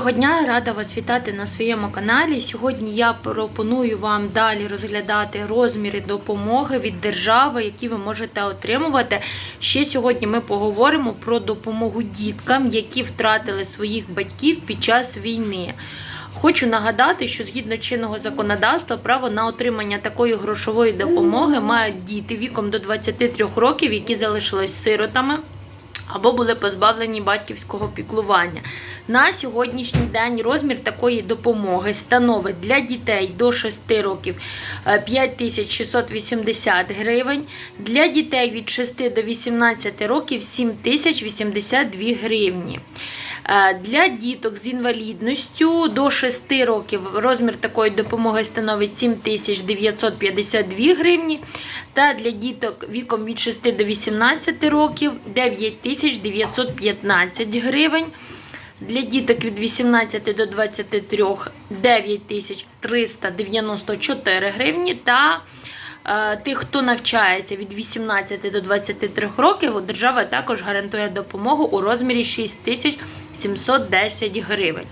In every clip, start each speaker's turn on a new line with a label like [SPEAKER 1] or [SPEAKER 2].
[SPEAKER 1] Доброго дня, рада вас вітати на своєму каналі. Сьогодні я пропоную вам далі розглядати розміри допомоги від держави, які ви можете отримувати. Ще сьогодні ми поговоримо про допомогу діткам, які втратили своїх батьків під час війни. Хочу нагадати, що згідно чинного законодавства право на отримання такої грошової допомоги мають діти віком до 23 років, які залишились сиротами або були позбавлені батьківського піклування. На сьогоднішній день розмір такої допомоги становить для дітей до 6 років е, 5680 гривень, для дітей від 6 до 18 років 7082 гривні. Е, Для діток з інвалідністю до 6 років розмір такої допомоги становить 7952 гривні. Та для діток віком від 6 до 18 років 9915 гривень. Для діток від 18 до 23 9394 гривні. Та е, тих, хто навчається від 18 до 23 років, держава також гарантує допомогу у розмірі 6710 гривень.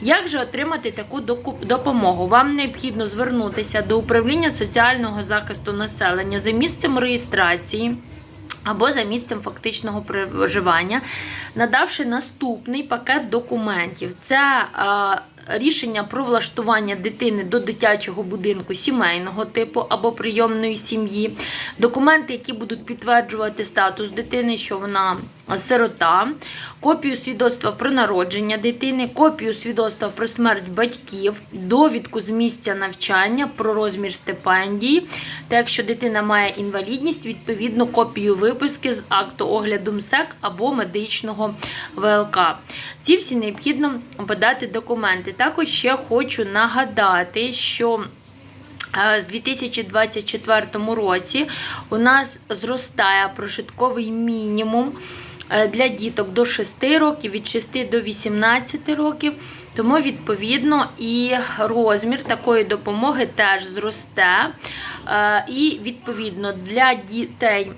[SPEAKER 1] Як же отримати таку допомогу? Вам необхідно звернутися до управління соціального захисту населення за місцем реєстрації. Або за місцем фактичного проживання, надавши наступний пакет документів. Це рішення про влаштування дитини до дитячого будинку сімейного типу або прийомної сім'ї, документи, які будуть підтверджувати статус дитини, що вона сирота, копію свідоцтва про народження дитини, копію свідоцтва про смерть батьків, довідку з місця навчання про розмір стипендії. Та якщо дитина має інвалідність, відповідно копію виписки з акту огляду МСЕК або медичного ВЛК. Ці всі необхідно подати документи. Також ще хочу нагадати, що Е, з 2024 році у нас зростає прожитковий мінімум е, для діток до 6 років, від 6 до 18 років. Тому, відповідно, і розмір такої допомоги теж зросте. Е, І, відповідно, для дітей.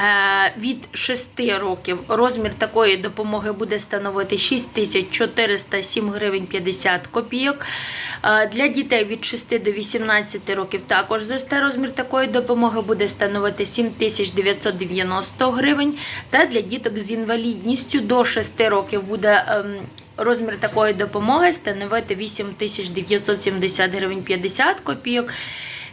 [SPEAKER 1] Е, Від 6 років розмір такої допомоги буде становити 6407 гривень 50 копійок. Е, Для дітей від 6 до 18 років також зросте розмір такої допомоги буде становити 7990 гривень. Та для діток з інвалідністю до 6 років буде ем, розмір такої допомоги становити 8970 гривень 50 копійок.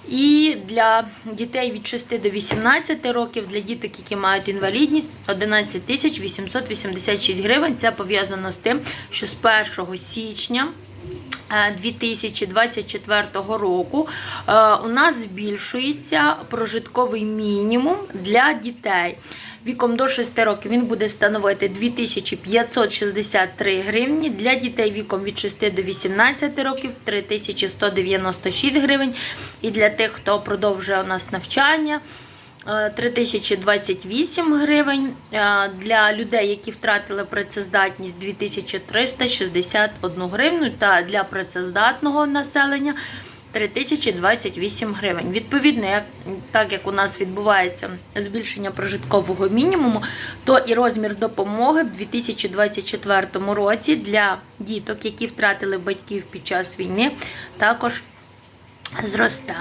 [SPEAKER 1] І для дітей від 6 до 18 років, для діток, які мають інвалідність, 11 тисяч 886 гривень. Це пов'язано з тим, що з 1 січня е, 2024 року е, у нас збільшується прожитковий мінімум для дітей. Віком до 6 років він буде становити 2563 гривні. Для дітей віком від 6 до 18 років 3196 гривень. І для тих, хто продовжує у нас навчання. е, 3028 гривень. Е, Для людей, які втратили працездатність 2361 гривню. Та для працездатного населення 3028 гривень. Відповідно, як, так як у нас відбувається збільшення прожиткового мінімуму, то і розмір допомоги в 2024 році для діток, які втратили батьків під час війни, також зросте.